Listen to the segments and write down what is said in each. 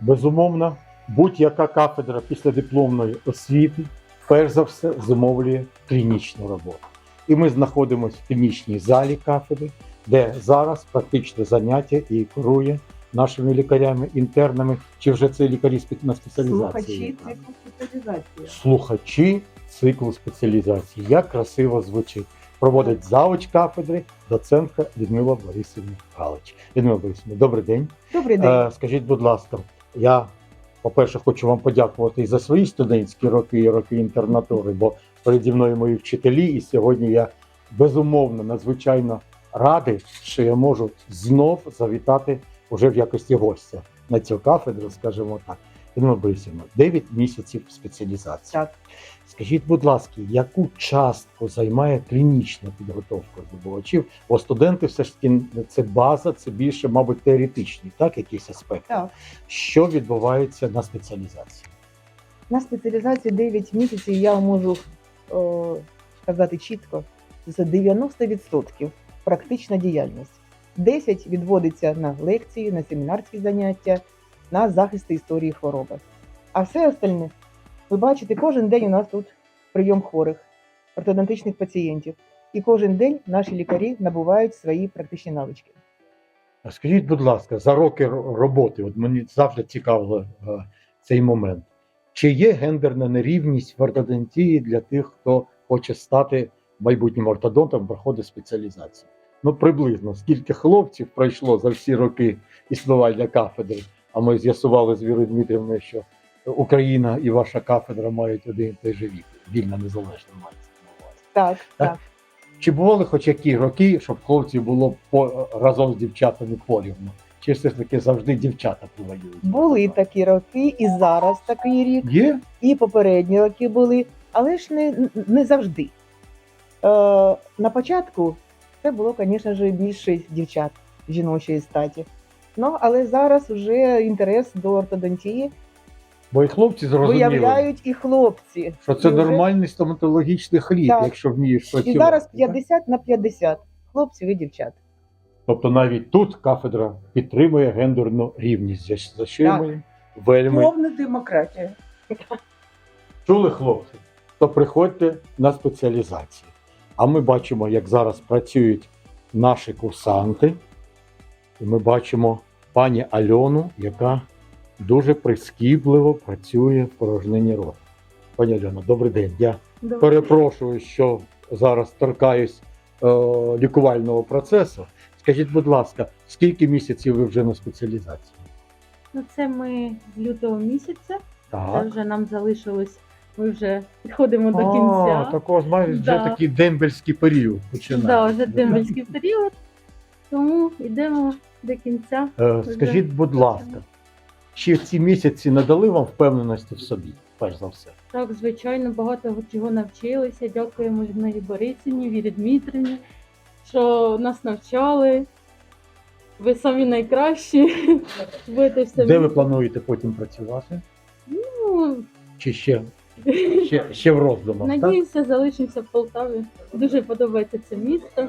Безумовно, будь-яка кафедра після дипломної освіти, перш за все, зумовлює клінічну роботу. І ми знаходимося в клінічній залі кафедри, де зараз практичне заняття і керує нашими лікарями, інтернами, чи вже це лікарі на спеціалізації. Слухачі циклу спеціалізації. Слухачі циклу спеціалізації. Як красиво звучить. Проводить завуч кафедри, доцентка Людмила Борисівна Галич. Людмила Борисівна, добрий день. Добрий день. Е, скажіть, будь ласка, я, по-перше, хочу вам подякувати і за свої студентські роки і роки інтернатури, бо переді мною мої вчителі, і сьогодні я безумовно надзвичайно радий, що я можу знов завітати уже в якості гостя на цю кафедру, скажімо так. Людмила Борисівна, 9 місяців спеціалізації. Так. Скажіть, будь ласка, яку частку займає клінічна підготовка здобувачів? Бо студенти все ж таки це база, це більше, мабуть, теоретичні, так, якісь аспекти. Так. Що відбувається на спеціалізації? На спеціалізації 9 місяців я можу о, сказати чітко, це 90% практична діяльність. 10 відводиться на лекції, на семінарські заняття, на захист історії хвороби. А все остальне, ви бачите, кожен день у нас тут прийом хворих, ортодонтичних пацієнтів. І кожен день наші лікарі набувають свої практичні навички. А Скажіть, будь ласка, за роки роботи, от мені завжди цікавило е, цей момент. Чи є гендерна нерівність в ортодонтії для тих, хто хоче стати майбутнім ортодонтом, проходить спеціалізацію? Ну, приблизно скільки хлопців пройшло за всі роки існування кафедри, а ми з'ясували з Вірою Дмитрівною, що Україна і ваша кафедра мають один і той же вік, вільна незалежна мається. Так, Так. так. Чи бували хоч які роки, щоб хлопців було по, разом з дівчатами порівну? Чи все ж таки завжди дівчата повоюють? Були такі роки, і зараз такий рік. Є? і попередні роки були, але ж не, не завжди. Е, на початку це було, звісно більше дівчат жіночої статі. Ну, але зараз вже інтерес до ортодонтії Бо і хлопці зрозуміли, виявляють і хлопці. що це І вже- нормальний стоматологічний хліб, Так. якщо вмієш працювати. І зараз так? 50 на 50 хлопців і дівчат. Тобто навіть тут кафедра підтримує гендерну рівність, за, за що Так. ми вельми Повна демократія. чули хлопці, то приходьте на спеціалізацію. А ми бачимо, як зараз працюють наші курсанти. І ми бачимо пані Альону, яка дуже прискіпливо працює в порожнині рота. Пані Альона, добрий день. Я перепрошую, що зараз торкаюсь е, лікувального процесу. Скажіть, будь ласка, скільки місяців ви вже на спеціалізації? Ну, це ми з лютого місяця. Це вже нам залишилось. Ми вже підходимо до А, кінця. такого знаєш, вже такий дембельський період Да, починається. вже дембельський період. Тому йдемо до кінця. Е, Скажіть, будь ласка, чи ці місяці надали вам впевненості в собі, перш за все? Так, звичайно, багато чого навчилися. Дякуємо Людмилі Борисівні, Вірі Дмитрівні, що нас навчали. Ви самі найкращі. Будете все Де ви плануєте потім працювати? Ну, Чи ще, ще, ще в роздумах? Так? Надіюся, залишимося в Полтаві. Дуже подобається це місто.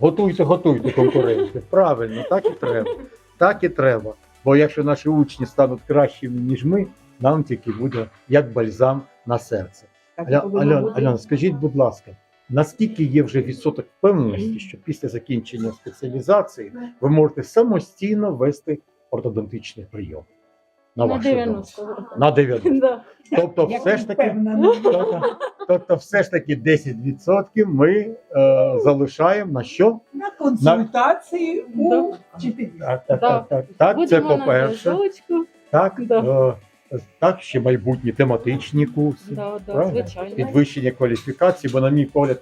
Готуйте, готуйте конкурентів. Правильно, так і треба. Так і треба. Бо якщо наші учні стануть кращими, ніж ми, нам тільки буде як бальзам на серце. Аля, скажіть, будь ласка, наскільки є вже відсоток впевненості, що після закінчення спеціалізації ви можете самостійно вести ортодонтичний прийом? На, вашу думку? 90 років. На 90. Да. Тобто, Я все ж таки, впевнена. тобто, тобто, все ж таки 10% ми е, залишаємо на що? На консультації у Да. вчителів. Так, так, так, так, так це Будемо на по-перше. зв'язочку. Так, Да. е, так, ще майбутні тематичні курси. Да, да, Правильно? звичайно. Підвищення кваліфікації, бо, на мій погляд,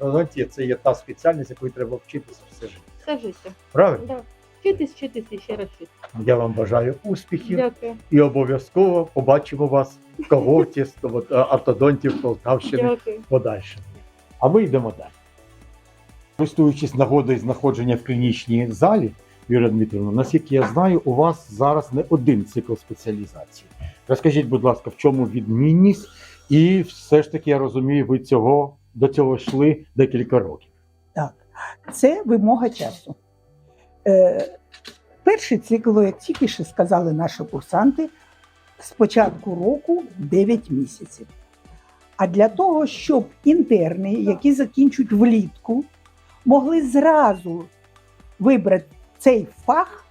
ортодонтія це є та спеціальність, якої треба вчитися все життя. Все життя. Правильно? Да. Вчитись, вчитись і ще раз вчитись. Я вам бажаю успіхів Дякую. і обов'язково побачимо вас в когорті з е, ортодонтів Полтавщини Дякую. подальше. А ми йдемо далі. Користуючись нагодою знаходження в клінічній залі, Юрія Дмитрівна, наскільки я знаю, у вас зараз не один цикл спеціалізації. Розкажіть, будь ласка, в чому відмінність? І все ж таки я розумію, ви цього до цього йшли декілька років. Так, це вимога часу. Е, Перший цикл, як тільки що сказали наші курсанти, з початку року 9 місяців. А для того, щоб інтерни, які закінчують влітку, могли зразу вибрати цей фах,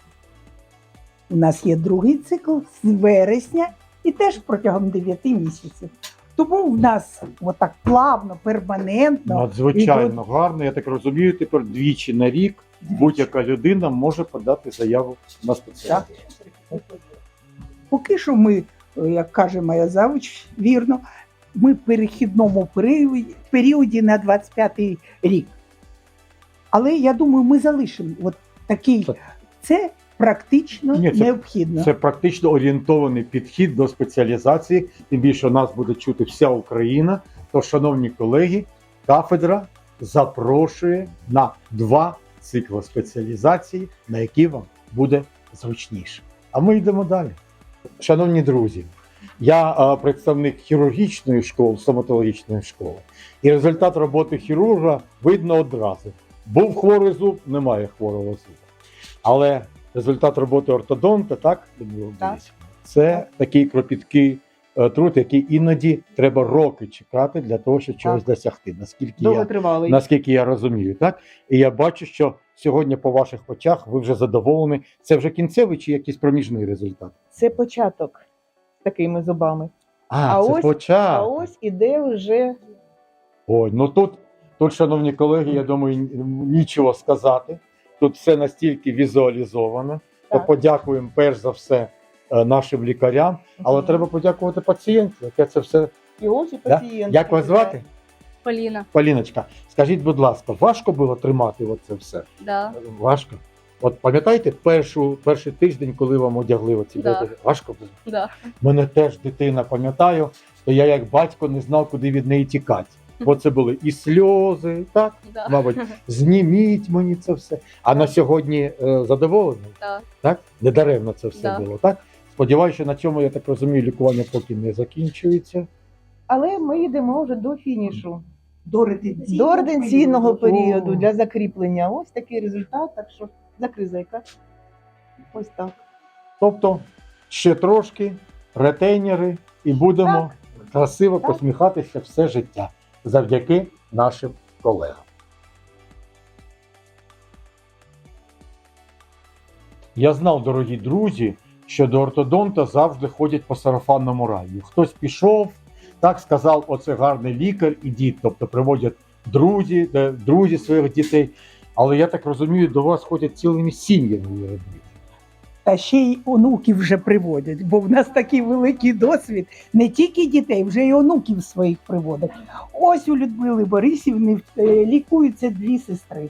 у нас є другий цикл з вересня і теж протягом 9 місяців. Тому в нас отак плавно, перманентно Надзвичайно гарно. Я так розумію, тепер двічі на рік будь-яка людина може подати заяву на спеціальність. Поки що ми, е, як каже моя завуч, вірно, ми в перехідному періоді, періоді на 25-й рік. Але я думаю, ми залишимо от такий. Це практично Ні, це- необхідно. Це практично орієнтований підхід до спеціалізації. Тим більше нас буде чути вся Україна. То, шановні колеги, кафедра запрошує на два цикли спеціалізації, на які вам буде зручніше. А ми йдемо далі. Шановні друзі, я е, представник хірургічної школи, стоматологічної школи, і результат роботи хірурга видно одразу. Був хворий зуб, немає хворого зуба. Але результат роботи ортодонта, так, Так. Це такий кропіткий е, труд, який іноді треба роки чекати для того, щоб чогось досягти. Наскільки я наскільки я розумію, так? І я бачу, що сьогодні по ваших очах ви вже задоволені. Це вже кінцевий чи якийсь проміжний результат? Це початок з такими зубами. А, А це ось- початок. А ось іде вже Ой, ну тут, тут, шановні колеги, я думаю, нічого сказати. Тут все настільки візуалізовано. То подякуємо перш за все е, нашим лікарям, але Мгм. треба подякувати пацієнту, яке це все. і ось і Да? пацієнт. Як вас звати? Поліна, Поліночка, скажіть, будь ласка, важко було тримати оце все? да. Важко. От пам'ятаєте першу, перший тиждень, коли вам одягли оці Да. Важко було? Да. Мене теж дитина пам'ятаю, то я як батько не знав, куди від неї тікати. Бо це були і сльози, так, Да. мабуть, зніміть мені це все. А на сьогодні е, задоволений, Да. так? Недаремно це все Да. було, так? Сподіваюся, що на цьому, я так розумію, лікування поки не закінчується. Але ми йдемо вже до фінішу, До ретенційного, до ретенційного періоду О. для закріплення. Ось такий результат. Так що закрий зайка. Ось так. Тобто ще трошки ретейнери, і будемо красиво Так. посміхатися все життя завдяки нашим колегам. Я знав, дорогі друзі, що до ортодонта завжди ходять по сарафанному радіо. Хтось пішов, так сказав, оце гарний лікар, ідіть, тобто приводять друзі, друзі своїх дітей. Але я так розумію, до вас ходять цілими сім'ями. Та ще й онуків вже приводять, бо в нас такий великий досвід. Не тільки дітей, вже й онуків своїх приводять. Ось у Людмили Борисівни е, лікуються дві сестри.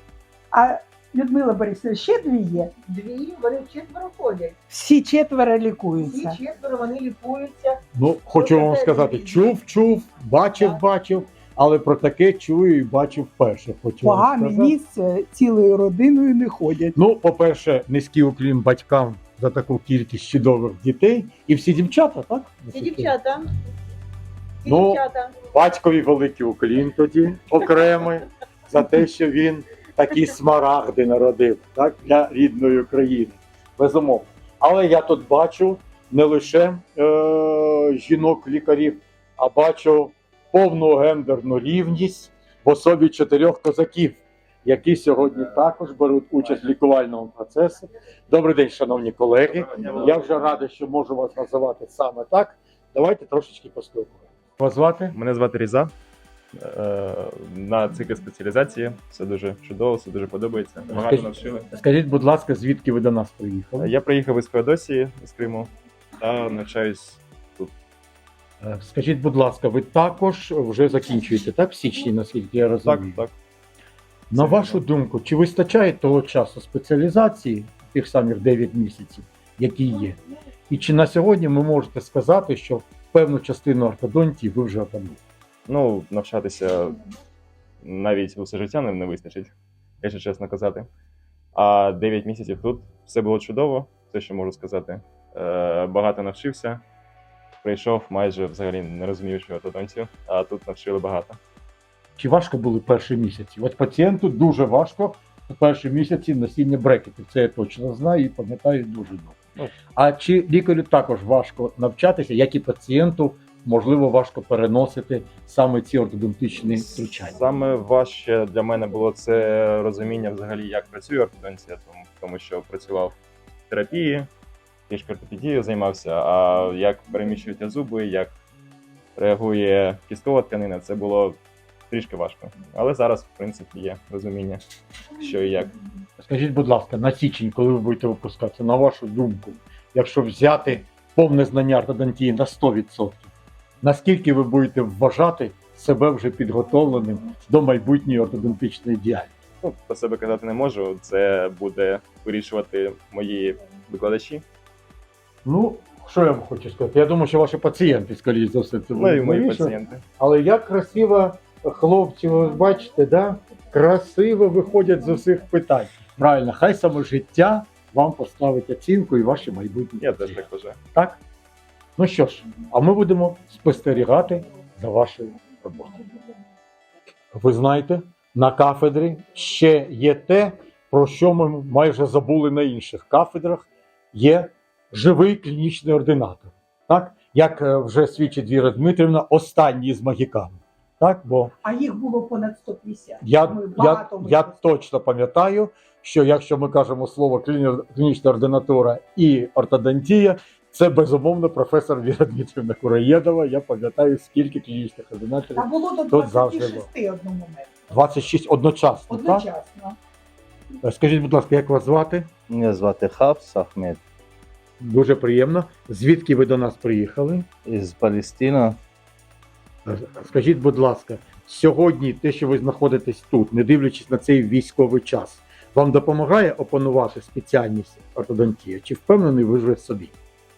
А Людмила Борисівна ще дві є. Дві, вони четверо ходять. Всі четверо лікуються. Всі четверо вони лікуються. Ну, хочу вам сказати, чув, чув, бачив, Так. бачив, але про таке чую і бачив вперше. Хочу вам Погане місце цілою родиною не ходять. Ну, по-перше, низький уклін батькам за таку кількість чудових дітей. І всі дівчата, так? Всі дівчата. Всі Ну, дівчата. Батькові великий уклін тоді окремий за те, що він такі смарагди народив так, для рідної України. Безумовно. Але я тут бачу не лише е- жінок-лікарів, а бачу повну гендерну рівність в особі чотирьох козаків, які сьогодні також беруть участь в лікувальному процесі. Добрий день, шановні колеги. Я вже радий, що можу вас називати саме так. Давайте трошечки поспілкуємося. Вас звати? Мене звати Різа. Е, На циклі спеціалізації все дуже чудово, все дуже подобається. Багато Скажіть- навчили. Скажіть, будь ласка, звідки ви до нас приїхали? Я приїхав із Феодосії з Криму та навчаюсь тут. Е, Скажіть, будь ласка, ви також вже закінчуєте, так, в січні, наскільки я Так, так. На вашу думку, чи вистачає того часу спеціалізації, тих самих 9 місяців, які є? І чи на сьогодні ви можете сказати, що певну частину ортодонтії ви вже опануєте? Ну, навчатися навіть усе життя не, не вистачить, якщо чесно казати. А 9 місяців тут все було чудово, все, що можу сказати. Е, Багато навчився. Прийшов майже взагалі не розуміючи ортодонтів, а тут навчили багато. Чи важко були перші місяці? От пацієнту дуже важко в перші місяці носіння брекетів. Це я точно знаю і пам'ятаю дуже добре. Ну. А чи лікарю також важко навчатися, як і пацієнту, можливо, важко переносити саме ці ортодонтичні втручання? Саме важче для мене було це розуміння взагалі, як працює ортодонція, тому, тому що працював в терапії, трішки ортопедією займався, а як переміщуються зуби, як реагує кісткова тканина, це було трішки важко. Але зараз, в принципі, є розуміння, що і як. Скажіть, будь ласка, на січень, коли ви будете випускатися, на вашу думку, якщо взяти повне знання ортодонтії на 100%, наскільки ви будете вважати себе вже підготовленим до майбутньої ортодонтичної діяльності? Ну, про себе казати не можу. Це буде вирішувати мої викладачі. Ну, що я вам хочу сказати? Я думаю, що ваші пацієнти, скоріш за все, це Ну і будуть мої вирішувати. пацієнти. Але як красиво хлопці, ви бачите, да? красиво виходять з усіх питань. Правильно, хай саме життя вам поставить оцінку і ваші майбутні. Я теж так вважаю. Так? Ну що ж, а ми будемо спостерігати за вашою роботою. Ви знаєте, на кафедрі ще є те, про що ми майже забули на інших кафедрах. Є живий клінічний ординатор. Так? Як е, вже свідчить Віра Дмитрівна, останній з магікан. Так? Бо А їх було понад 150. я, Ми я, багато я точно пам'ятаю, що якщо ми кажемо слово кліні- клінічна ординатура і ортодонтія, це безумовно професор Віра Дмитрівна Кураєдова. Я пам'ятаю, скільки клінічних ординаторів. Та було до Тут завжди 26 одному моменту. 26 одночасно. Так? Одночасно. Е, Скажіть, будь ласка, як вас звати? Мене звати Хавс Ахмед Дуже приємно. Звідки ви до нас приїхали? із Палестина. Е, Скажіть, будь ласка, сьогодні те, що ви знаходитесь тут, не дивлячись на цей військовий час, вам допомагає опанувати спеціальність ортодонтія? Чи впевнений ви вже в собі?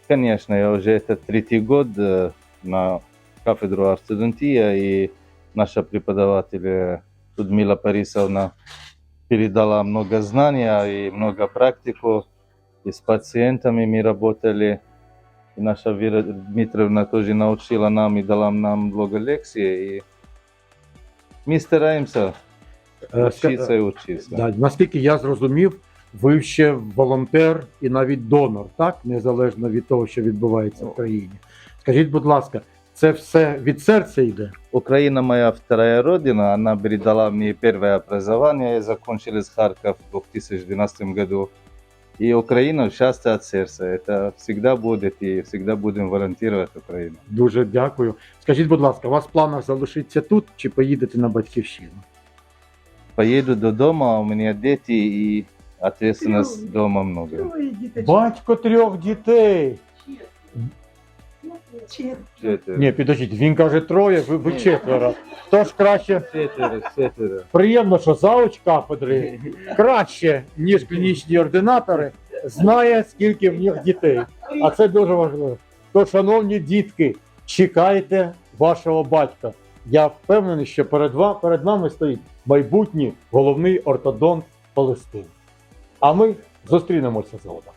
Конечно, я уже это третий год э, на кафедру ортодонтия, и наша преподаватель э, Людмила Борисовна передала много знания и много практику. И с пациентами мы работали. И наша Вера Дмитриевна тоже научила нам и дала нам много лекций. И мы стараемся Е, ска- учиться и учиться. Да, наскільки я зрозумів, ви ще волонтер і навіть донор, так? Незалежно від того, що відбувається в країні. Скажіть, будь ласка, це все від серця йде? Украина моя вторая родина, она передала мне первое образование, я закончил из Харьков в 2012 году. И Украина счастье от сердца, это всегда будет и всегда будем волонтировать Украину. Дуже дякую. Скажіть, будь ласка, у вас в планах залишитися тут чи поїдете на батьківщину? Поеду до дома, у меня дети и ответственность дома много. Батько трьох дітей. Четверо. Ні, підождіть, він каже троє, ви, ви четверо. Хто ж краще? Четверо, четверо. Приємно, що завуч кафедри краще, ніж клінічні ординатори, знає, скільки в них дітей. А це дуже важливо. То, шановні дітки, чекайте вашого батька. Я впевнений, що перед, ва- перед нами стоїть майбутній головний ортодонт Палестини. А ми зустрінемося згодом.